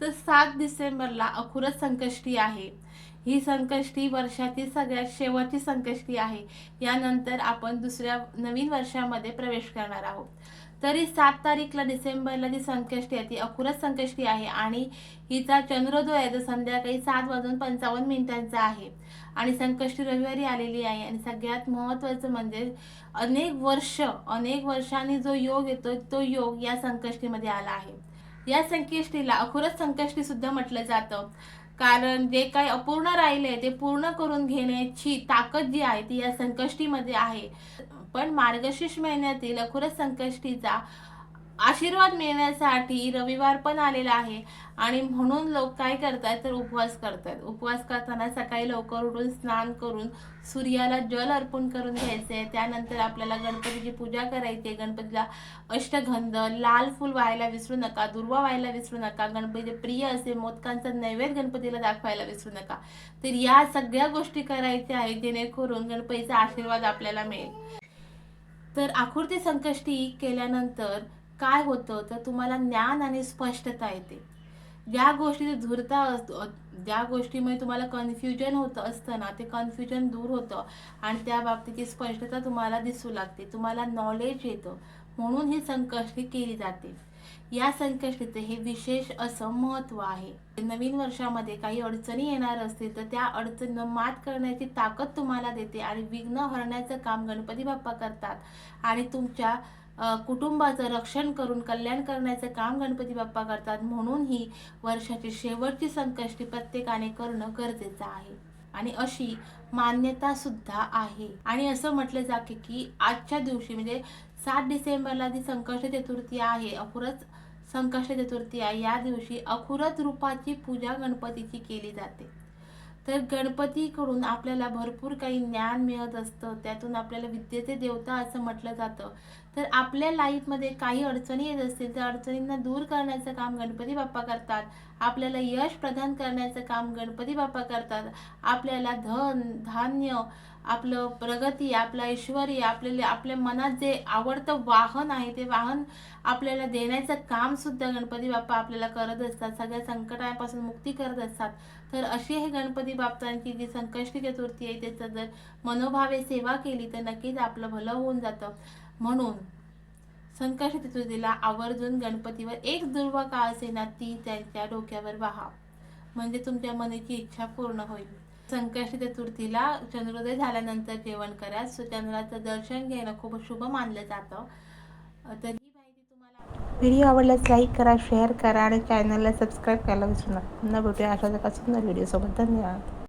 तर सात डिसेंबरला अखुरच संकष्टी आहे. ही संकष्टी वर्षातील सगळ्यात शेवटची संकष्टी आहे. यानंतर आपण दुसऱ्या नवीन वर्षामध्ये प्रवेश करणार आहोत. तरी सात तारीखला डिसेंबरला जी संकष्टी आहे ती अखुरच संकष्टी आहे आणि हिचा चंद्रोदय आहे तो संध्याकाळी सात वाजून पंचावन्न मिनिटांचा आहे. आणि संकष्टी रविवारी आलेली आहे आणि सगळ्यात महत्त्वाचं म्हणजे अनेक वर्ष अनेक वर्षांनी जो योग येतो तो योग या संकष्टीमध्ये आला आहे. या संकष्टीला अखुरच संकष्टी सुद्धा म्हटलं जातं. कारण जे काही अपूर्ण राहिले ते पूर्ण करून घेण्याची ताकद जी आहे ती या संकष्टीमध्ये आहे. पण मार्गशीर्ष महिन्यातील अखुरच संकष्टीचा आशीर्वाद मिळण्यासाठी रविवार पण आलेला आहे. आणि म्हणून लोक काय करतात तर उपवास करतात उपवास करताना सकाळी लवकर उठून स्नान करून सूर्याला जल अर्पण करून घ्यायचे. त्यानंतर आपल्याला गणपतीची पूजा करायची. आहे गणपतीला अष्टगंध लाल फूल व्हायला विसरू नका दुर्वा व्हायला विसरू नका गणपतीचे प्रिय असे मोदकांचा नैवेद्य गणपतीला दाखवायला विसरू नका. तर या सगळ्या गोष्टी करायच्या आहेत जेणेकरून गणपतीचा आशीर्वाद आपल्याला मिळेल. तर आकृती संकष्टी केल्यानंतर काय होतं तर तुम्हाला ज्ञान आणि स्पष्टता येते. ज्या गोष्टी धुरता असतो ज्या गोष्टीमुळे तुम्हाला कन्फ्युजन होतं असतं ना ते कन्फ्युजन दूर होतं आणि त्या बाबतीची स्पष्टता तुम्हाला दिसू लागते. तुम्हाला नॉलेज येतं. म्हणून ही संकष्टी केली जाते. या संकष्टीचे हे विशेष असं महत्त्व आहे. नवीन वर्षामध्ये काही अडचणी येणार असतील तर त्या अडचणींना मात करण्याची ताकद तुम्हाला देते आणि विघ्न हरण्याचं काम गणपती बाप्पा करतात. आणि तुमच्या कुटुंबाचं रक्षण करून कल्याण करण्याचं काम गणपती बाप्पा करतात. म्हणून ही वर्षाची शेवटची संकष्टी प्रत्येकाने करणं गरजेचं आहे. आणि अशी मान्यता सुद्धा आहे. आणि असं म्हटलं जाते की आजच्या दिवशी म्हणजे सात डिसेंबरला जी संकष्ट चतुर्थी आहे अखुरच संकष्ट चतुर्थी आहे या दिवशी अखुरत रूपाची पूजा गणपतीची केली जाते. तर गणपतीकडून आपल्याला भरपूर काही ज्ञान मिळत असतं त्यातून आपल्याला विद्येचे देवता असं म्हटलं जातं. तर आपल्या लाईफमध्ये काही अडचणी येत असतील त्या अडचणींना दूर करण्याचं काम गणपती बाप्पा करतात. आपल्याला यश प्रदान करण्याचं काम गणपती बाप्पा करतात. आपल्याला धन धान्य आपलं प्रगती आपलं ऐश्वर्य आपल्याला आपल्या मनात जे आवडतं वाहन आहे ते वाहन आपल्याला देण्याचं काम सुद्धा गणपती बाप्पा आपल्याला करत असतात. सगळ्या संकटापासून मुक्ती करत असतात. तर अशी हे गणपती बाप्पांची जी संकष्टी चतुर्थी आहे त्याचं जर मनोभावे सेवा केली तर नक्कीच आपलं भलं होऊन जातं. म्हणून संकष्ट चतुर्थीला आवर्जून गणपतीवर एक दुर्वा का असेना ती त्यांच्या डोक्यावर वाहा. म्हणजे तुमच्या मनाची इच्छा पूर्ण होईल. संकष्ट चतुर्थीला चंद्रोदय झाल्यानंतर जेवण करा चंद्राचं दर्शन घेणं खूप शुभ मानलं जातं. तर ही माहिती तुम्हाला व्हिडिओ आवडल्यास लाईक करा शेअर करा आणि चॅनलला सबस्क्राईब करायला विसरू नका. पुन्हा भेटूया अशा एका सुंदर व्हिडिओसोबत. धन्यवाद.